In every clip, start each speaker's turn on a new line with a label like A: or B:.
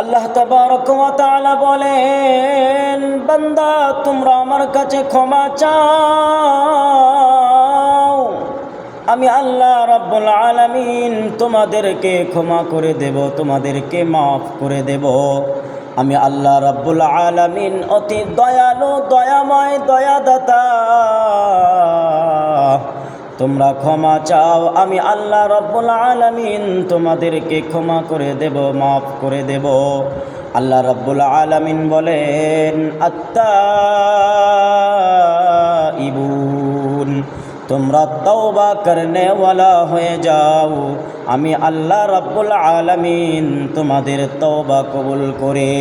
A: আল্লাহ ওয়া বলেন, বান্দা, তোমরা আমার কাছে ক্ষমা চাও। আমি আল্লাহ রাব্বুল আলামিন তোমাদেরকে ক্ষমা করে দেব, তোমাদেরকে মাফ করে দেব। আমি আল্লাহ রাব্বুল আলামিন অতি দয়ালু, দয়াময়, দয়াদাতা। তোমরা ক্ষমা চাও, আমি আল্লাহ রব্বুল আলামিন তোমাদেরকে ক্ষমা করে দেব, মাফ করে দেব। আল্লাহ রব্বুল আলামিন বলেন আত্মা ইবুন তোমরা তওবা করনেওয়ালা হয়ে যাও। আমি আল্লাহ রাব্বুল আলামিন তোমাদের তওবা কবুল করে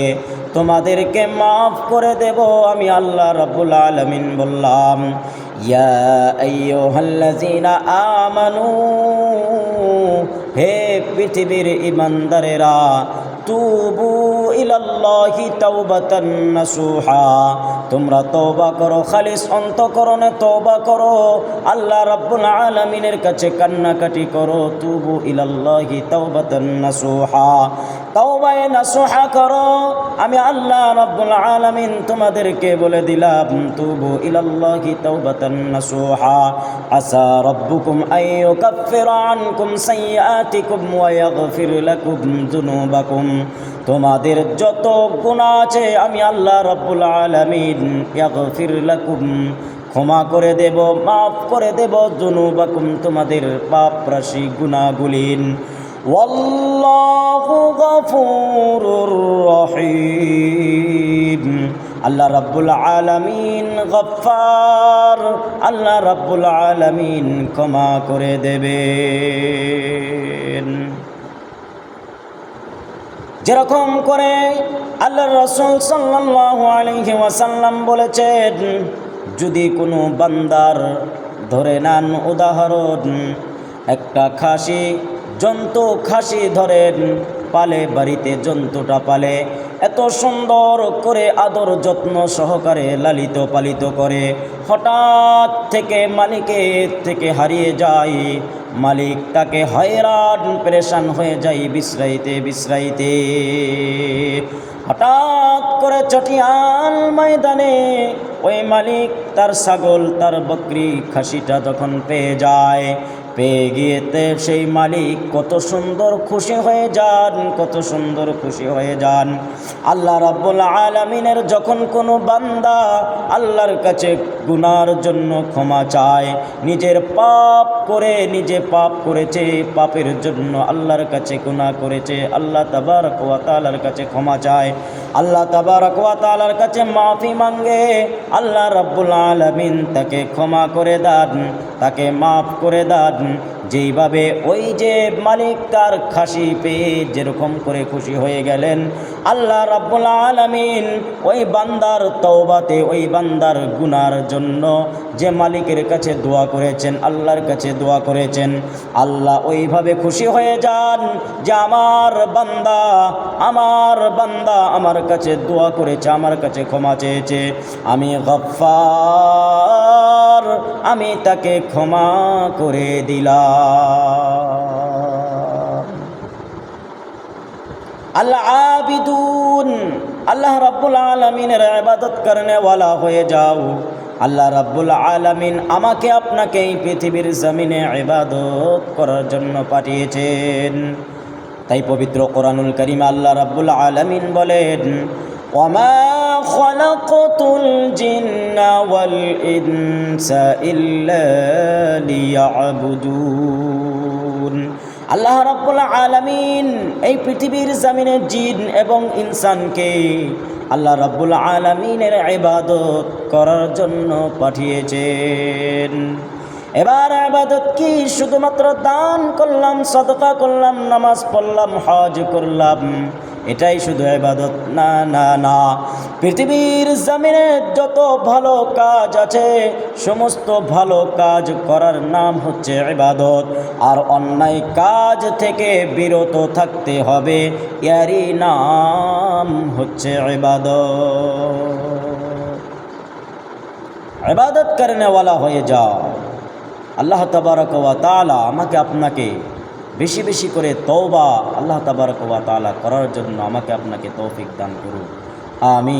A: তোমাদেরকে মাফ করে দেব, আমি আল্লাহ রাব্বুল আলামিন বললাম। ইয়া আইয়ুহাল্লাযীনা আমানু হে পৃথিবীর ইমানদারেরা তুবু ইলাল্লাহি তাওবাতান নাসুহা। তোমরা তওবা করো, খালিস অন্তকরণে তওবা করো। আল্লাহ রাব্বুল আলামিনের কাছে কান্নাকাটি করো, তুবু ইলাল্লাহি তাওবাতান নাসুহা। তওবায়ে নাসুহা করো। আমি আল্লাহ রাব্বুল আলামিন তোমাদেরকে বলে দিলাম, তুবু ইলাল্লাহি তাওবাতান নাসুহা। আসা রাব্বুকুম আইয়ুকাফিরা আনকুম সাইয়্যাতিকুম ওয়া ইয়াগফির লাকুম যুনুবাকুম। তোমাদের যত গুনাহ আছে, আমি আল্লাহ রাব্বুল আলামিন ইয়াগফির লাকুম। ক্ষমা করে দেব, মাফ করে দেব যুনুবাকুম তোমাদের পাপ রাশি গফুরুর রহিম। আল্লাহ রাব্বুল আলামিন গফফার। আল্লাহ রাব্বুল আলামিন ক্ষমা করে দেবেন। যেরকম করে আল্লাহ রসুল সাল্লাম বলেছেন, যদি কোনো বান্দার ধরে নেন উদাহরণ, একটা খাসি, জন্তু খাসি ধরেন, পালে বাড়িতে জন্তুটা পালে এত সুন্দর করে আদর যত্ন সহকারে লালিত পালিত করে, হঠাৎ থেকে মালিকের থেকে হারিয়ে যায়। মালিক তাকে হয়রান, পেরেশান হয়ে যায় বিশ্রাইতে বিশ্রাইতে। হঠাৎ করে চটিয়াল ময়দানে ওই মালিক তার ছাগল, তার বকরি, খাসিটা যখন পেয়ে যায় পেয়ে গিয়েতে সেই মালিক কত সুন্দর খুশি হয়ে যান, কত সুন্দর খুশি হয়ে যান। আল্লাহ রাব্বুল আলামিনের যখন কোনো বান্দা আল্লাহর কাছে গুনার জন্য ক্ষমা চায়, নিজের পাপ করে নিজে পাপ করেছে, পাপের জন্য আল্লাহর কাছে গুনাহ করেছে, আল্লাহ তাবারক ওয়া তাআলার কাছে ক্ষমা চায়। আল্লাহ তাবারক ওয়া তাআলার কাছে মাফি মাঙ্গে। আল্লাহ রব্বুল আলমিন তাকে ক্ষমা করে দান, তাকে মাফ করে দেন। যেইভাবে ওই যে মালিক তার খাসি পেয়ে যেরকম করে খুশি হয়ে গেলেন, আল্লাহ রাব্বুল আলামিন ওই বান্দার তওবাতে, ওই বান্দার গুনার জন্য যে মালিকের কাছে দোয়া করেছেন, আল্লাহর কাছে দোয়া করেছেন, আল্লাহ ওইভাবে খুশি হয়ে যান যে আমার বান্দা আমার বান্দা আমার কাছে দোয়া করেছে, আমার কাছে ক্ষমা চেয়েছে। আমি গফার আমি তাকে ক্ষমা করে দিলাম। আল্লাহ আবিদুন, আল্লাহ রাব্বুল আলমিনের আবাদত করনেওয়ালা হয়ে যাও। আল্লাহ রাব্বুল আলামিন আমাকে আপনাকে এই পৃথিবীর জমিনে ইবাদত করার জন্য পাঠিয়েছেন। তাই পবিত্র কোরআনুল করিম আল্লাহ রাব্বুল আলামিন বলেন খলাকতুল জিন্না ওয়াল ইনসা ইল্লা লিয়াবুদুন আল্লাহ রাব্বুল আলামিন এই পৃথিবীর জমিনে জিন এবং ইনসানকে আল্লাহ রাব্বুল আলামিনের ইবাদত করার জন্য পাঠিয়েছেন। এবার আবাদত কি? শুধুমাত্র দান করলাম, সদকা করলাম, নামাজ পড়লাম, হজ করলাম। এটাই শুধু এবাদত না না না। পৃথিবীর জমিনে যত ভালো কাজ আছে, সমস্ত ভালো কাজ করার নাম হচ্ছে ইবাদত। আর অন্যায় কাজ থেকে বিরত থাকতে হবে, এরই নাম হচ্ছে ইবাদত। ইবাদত করনেওয়ালা হয়ে যাও। আল্লাহ তবারক ওয়া তাআলা আমাকে আপনাকে বেশি বেশি করে তওবা আল্লাহ তাবারক ওয়া তাআলা করার জন্য আমাকে আপনাকে তৌফিক দান করুন। আমি